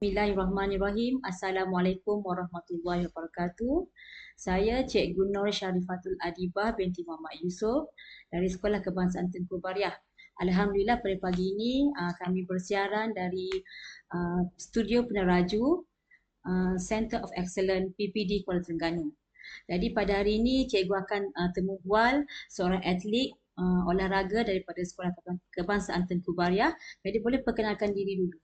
Bismillahirrahmanirrahim. Assalamualaikum warahmatullahi wabarakatuh. Saya Cikgu Nur Syarifatul Adibah binti Muhammad Yusof dari Sekolah Kebangsaan Tengku Bariah. Alhamdulillah pada pagi ini uh, kami bersiaran dari uh, Studio Peneraju uh, Center of Excellence PPD Kuala Terengganu. Jadi pada hari ini cikgu akan uh, temu bual seorang atlet uh, olahraga daripada Sekolah Kebangsaan Tengku Bariah. Jadi boleh perkenalkan diri dulu.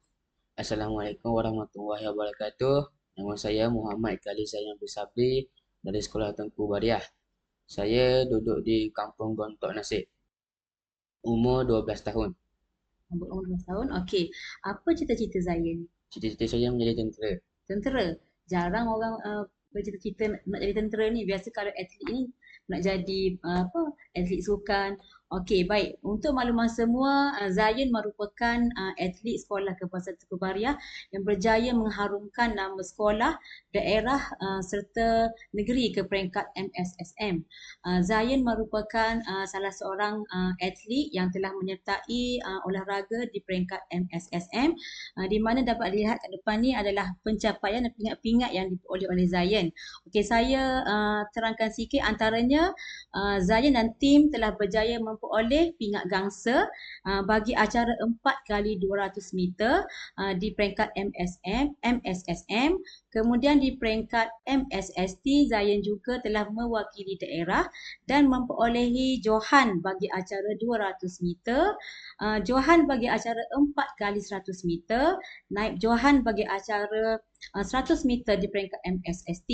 Assalamualaikum warahmatullahi wabarakatuh. Nama saya Muhammad Khalil Sayang Bersabri dari Sekolah Tengku Bariah. Saya duduk di Kampung Gontok Nasib. Umur 12 tahun. Umur 12 tahun. Okey. Apa cita-cita Zain? Cita-cita saya menjadi tentera. Tentera. Jarang orang uh, bercita-cita nak jadi tentera ni. Biasa kalau atlet ni nak jadi uh, apa? Atlet sukan Okey, baik. Untuk makluman semua, uh, merupakan uh, atlet sekolah Kebangsaan Bariah yang berjaya mengharumkan nama sekolah, daerah uh, serta negeri ke peringkat MSSM. Zayan merupakan salah seorang atlet yang telah menyertai olahraga di peringkat MSSM di mana dapat dilihat kat depan ni adalah pencapaian dan pingat-pingat yang diperoleh oleh Zayan. Okey, saya terangkan sikit antaranya Zayan dan tim telah berjaya mem memperoleh pingat gangsa uh, bagi acara 4 kali 200 meter uh, di peringkat MSM, MSSM. Kemudian di peringkat MSST, Zayan juga telah mewakili daerah dan memperolehi Johan bagi acara 200 meter, uh, Johan bagi acara 4 kali 100 meter, naib Johan bagi acara 100 uh, meter di peringkat MSST.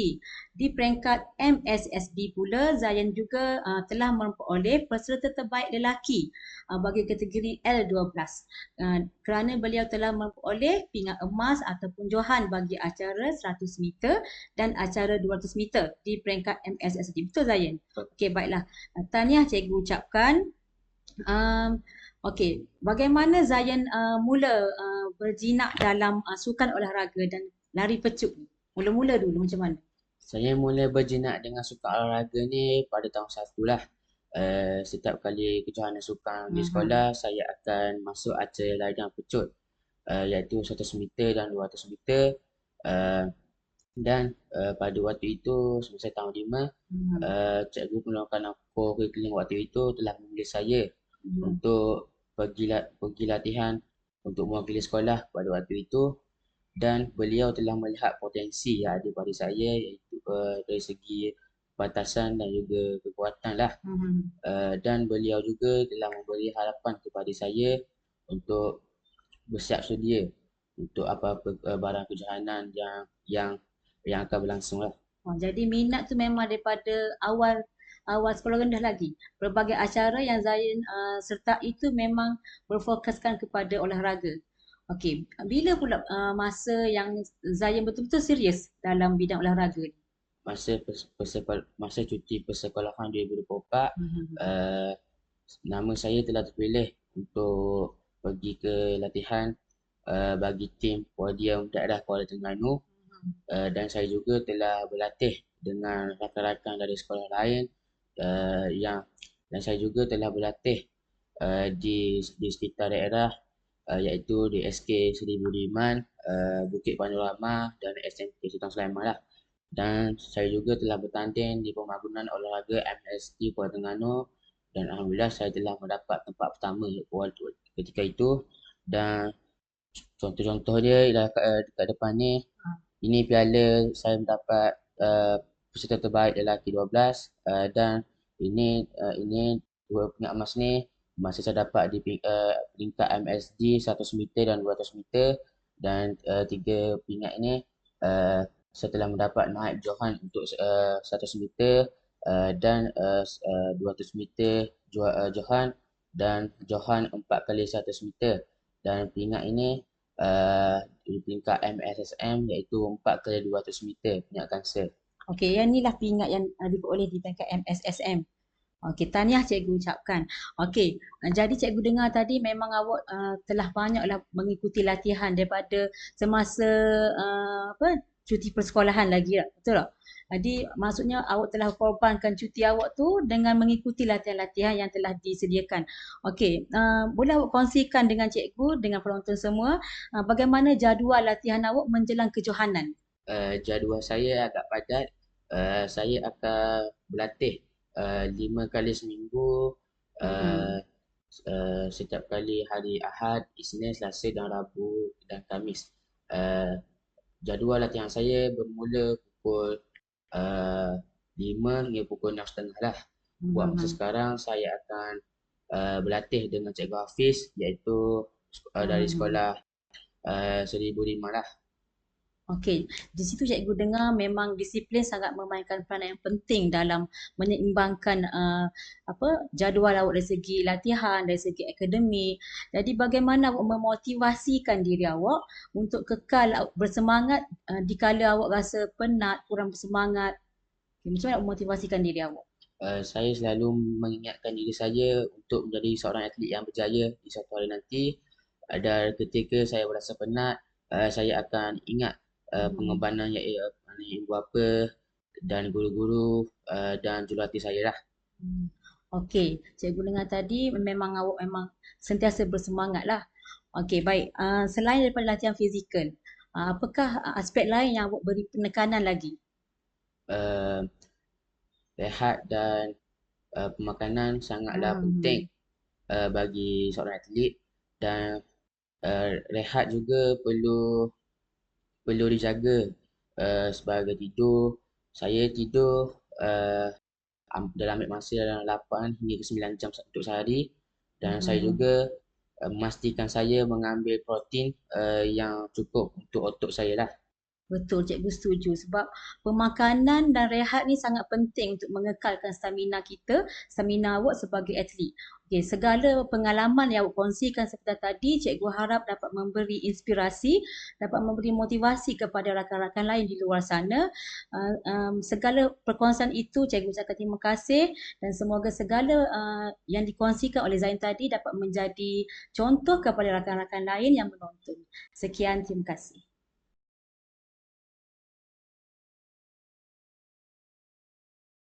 Di peringkat MSSD pula, Zayan juga uh, telah memperoleh peserta terbaik lelaki uh, bagi kategori L12 uh, kerana beliau telah memperoleh pingat emas ataupun johan bagi acara 100 meter dan acara 200 meter di peringkat MSSD. Betul Zayan? Okey, baiklah. Uh, tahniah cikgu ucapkan. Um, Okey, bagaimana Zayan uh, mula uh, berjinak dalam uh, sukan olahraga dan lari pecuk ni? Mula-mula dulu macam mana? Saya mula berjinak dengan sukan olahraga ni pada tahun satu lah. Uh, setiap kali kejohanan sukan uh-huh. di mhm. sekolah, saya akan masuk acara larian pecut. Uh, iaitu 100 meter dan 200 meter. Uh, dan uh, pada waktu itu, semasa tahun 5, uh-huh. uh, cikgu penolakan aku keliling waktu itu telah memanggil saya uh-huh. untuk pergi, pergi latihan untuk mewakili sekolah pada waktu itu dan beliau telah melihat potensi yang ada pada saya iaitu uh, dari segi batasan dan juga kekuatan lah mm-hmm. uh, dan beliau juga telah memberi harapan kepada saya untuk bersiap sedia untuk apa-apa uh, barang kejohanan yang yang yang akan berlangsung lah. Oh, jadi minat tu memang daripada awal awal sekolah rendah lagi. Berbagai acara yang Zain uh, serta itu memang berfokuskan kepada olahraga. Okey, bila pula uh, masa yang Zayan betul-betul serius dalam bidang olahraga ni? Masa persekol masa cuti persekolahan 2024, mm-hmm. uh, nama saya telah terpilih untuk pergi ke latihan uh, bagi tim podium daerah Kuala Terengganu mm-hmm. Uh, dan saya juga telah berlatih dengan rakan-rakan dari sekolah lain uh, yang dan saya juga telah berlatih uh, di di sekitar daerah uh, iaitu di SK Seri Budiman, uh, Bukit Panorama dan SMK Sultan Sulaiman lah. Dan saya juga telah bertanding di pembangunan olahraga MST Kuala Terengganu dan Alhamdulillah saya telah mendapat tempat pertama ketika itu dan contoh-contoh dia ialah kat, uh, dekat depan ni ini piala saya mendapat uh, peserta terbaik lelaki 12 uh, dan ini uh, ini dua pingat emas ni masa saya dapat di uh, peringkat MSD 100 meter dan 200 meter. Dan uh, tiga pingat ini uh, saya telah mendapat naik Johan untuk uh, 100 meter uh, dan uh, uh, 200 meter uh, Johan dan Johan 4 kali 100 meter. Dan pingat ini uh, di peringkat MSSM iaitu 4 kali 200 meter pingat kanser. Okey, yang inilah pingat yang uh, diperoleh di peringkat MSSM. Okey, tahniah cikgu ucapkan. Okey, uh, jadi cikgu dengar tadi memang awak uh, telah banyaklah mengikuti latihan daripada semasa uh, apa cuti persekolahan lagi tak? Betul tak? Jadi maksudnya awak telah korbankan cuti awak tu dengan mengikuti latihan-latihan yang telah disediakan. Okey, uh, boleh awak kongsikan dengan cikgu, dengan penonton semua, uh, bagaimana jadual latihan awak menjelang kejohanan? Uh, jadual saya agak padat. Uh, saya akan berlatih uh, lima kali seminggu. Uh, uh, setiap kali hari Ahad, Isnin, Selasa dan Rabu dan Kamis. Uh, jadual latihan saya bermula pukul uh, 5 hingga pukul 6.30 lah. Buat masa hmm. sekarang saya akan uh, berlatih dengan Cikgu Hafiz iaitu uh, dari hmm. sekolah uh, 1005 lah. Okey, di situ cikgu dengar memang disiplin sangat memainkan peranan yang penting dalam menyeimbangkan uh, apa jadual awak dari segi latihan, dari segi akademik. Jadi bagaimana awak memotivasikan diri awak untuk kekal bersemangat uh, dikala awak rasa penat, kurang bersemangat. Okay, macam mana awak memotivasikan diri awak? Uh, saya selalu mengingatkan diri saya untuk menjadi seorang atlet yang berjaya di satu hari nanti. Ada ketika saya berasa penat, uh, saya akan ingat uh, pengorbanan yang ia ibu bapa dan guru-guru uh, dan jurulatih saya lah. Hmm. Okey, cikgu dengar tadi memang awak memang sentiasa bersemangat lah. Okey, baik. Uh, selain daripada latihan fizikal, uh, apakah aspek lain yang awak beri penekanan lagi? Uh, rehat dan uh, pemakanan sangatlah hmm. penting uh, bagi seorang atlet dan uh, rehat juga perlu perlu dijaga uh, sebagai tidur. Saya tidur uh, dalam ambil masa dalam 8 hingga ke 9 jam untuk sehari dan hmm. saya juga uh, memastikan saya mengambil protein uh, yang cukup untuk otot saya lah. Betul, cikgu setuju sebab pemakanan dan rehat ni sangat penting untuk mengekalkan stamina kita, stamina awak sebagai atlet. Okay, segala pengalaman yang awak kongsikan seperti tadi, cikgu harap dapat memberi inspirasi, dapat memberi motivasi kepada rakan-rakan lain di luar sana. Uh, um, segala perkongsian itu, cikgu ucapkan terima kasih dan semoga segala uh, yang dikongsikan oleh Zain tadi dapat menjadi contoh kepada rakan-rakan lain yang menonton. Sekian, terima kasih.